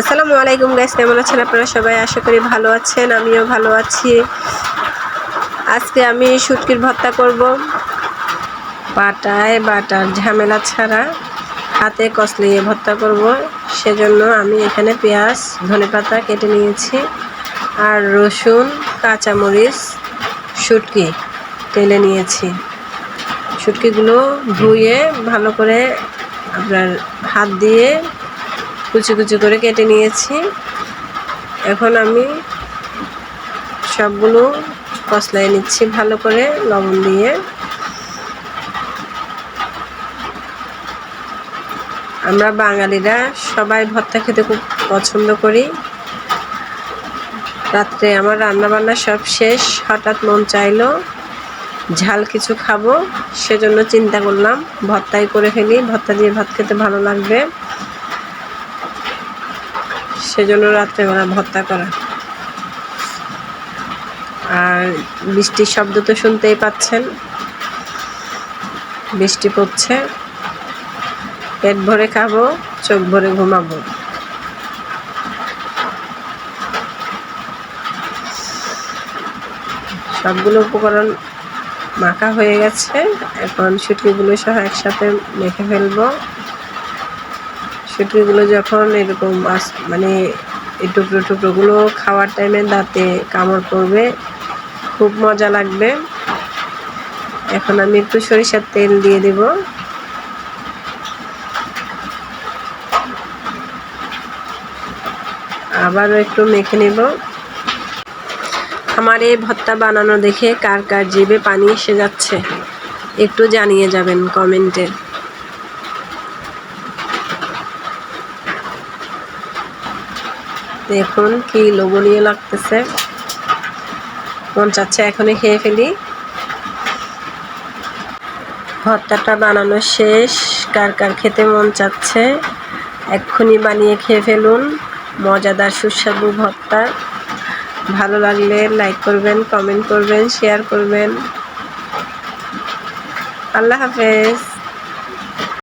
আসসালামু আলাইকুম গাইস কেমন আছেন আপনারা সবাই? আশা করি ভালো আছেন, আমিও ভালো আছি। আজকে আমি শুটকির ভর্তা করব। পাটায় বাটার ঝামেলা ছাড়া হাতে কসলিয়ে ভর্তা করব। সেজন্য আমি এখানে পেঁয়াজ, ধনেপাতা কেটে নিয়েছি আর রসুন, কাঁচামরিচ, শুটকি তেলে নিয়েছি। শুটকিগুলো ধুয়ে ভালো করে আপনার হাত দিয়ে কুচি কুচি করে কেটে নিয়েছি। এখন আমি সবগুলো কসলাই নিচ্ছি ভালো করে লবণ দিয়ে। আমরা বাঙালিরা সবাই ভর্তা খেতে খুব পছন্দ করি। রাত্রে আমার রান্না বান্না সব শেষ, হঠাৎ মন চাইলো ঝাল কিছু খাব, সেজন্য চিন্তা করলাম ভর্তাই করে ফেলি, ভর্তা দিয়ে ভাত খেতে ভালো লাগবে। সেজন্য রাত্রেবেলা ভর্তা করা। আর বৃষ্টির শব্দ তো শুনতেই পাচ্ছেন। বৃষ্টি পড়ছে। পেট ভরে খাব, চোখ ভরে ঘুমাবো। সবগুলো উপকরণ মাখা হয়ে গেছে। এখন শুটকিগুলো সহ একসাথে মেখে ফেলব। শুটকিগুলো যখন এরকম মানে এই টুকরো টুকরোগুলো খাওয়ার টাইমে দাঁতে কামড় পড়বে, খুব মজা লাগবে। এখন আমি একটু সরিষার তেল দিয়ে দেব। আবারও একটু মেখে নেব। আমার এই ভর্তা বানানো দেখে কার কার জিভে পানি এসে যাচ্ছে, একটু জানিয়ে যাবেন কমেন্টে। দেখুন কি লোভনীয় লাগতেছে। মন চাচ্ছে এখনই খেয়ে ফেলি। ভর্তাটা বানানো শেষ। কার কার খেতে মন চাচ্ছে এক্ষুনি বানিয়ে খেয়ে ফেলুন। মজাদার সুস্বাদু ভর্তা। ভালো লাগলে লাইক করবেন কমেন্ট করবেন শেয়ার করবেন। আল্লাহ হাফেজ।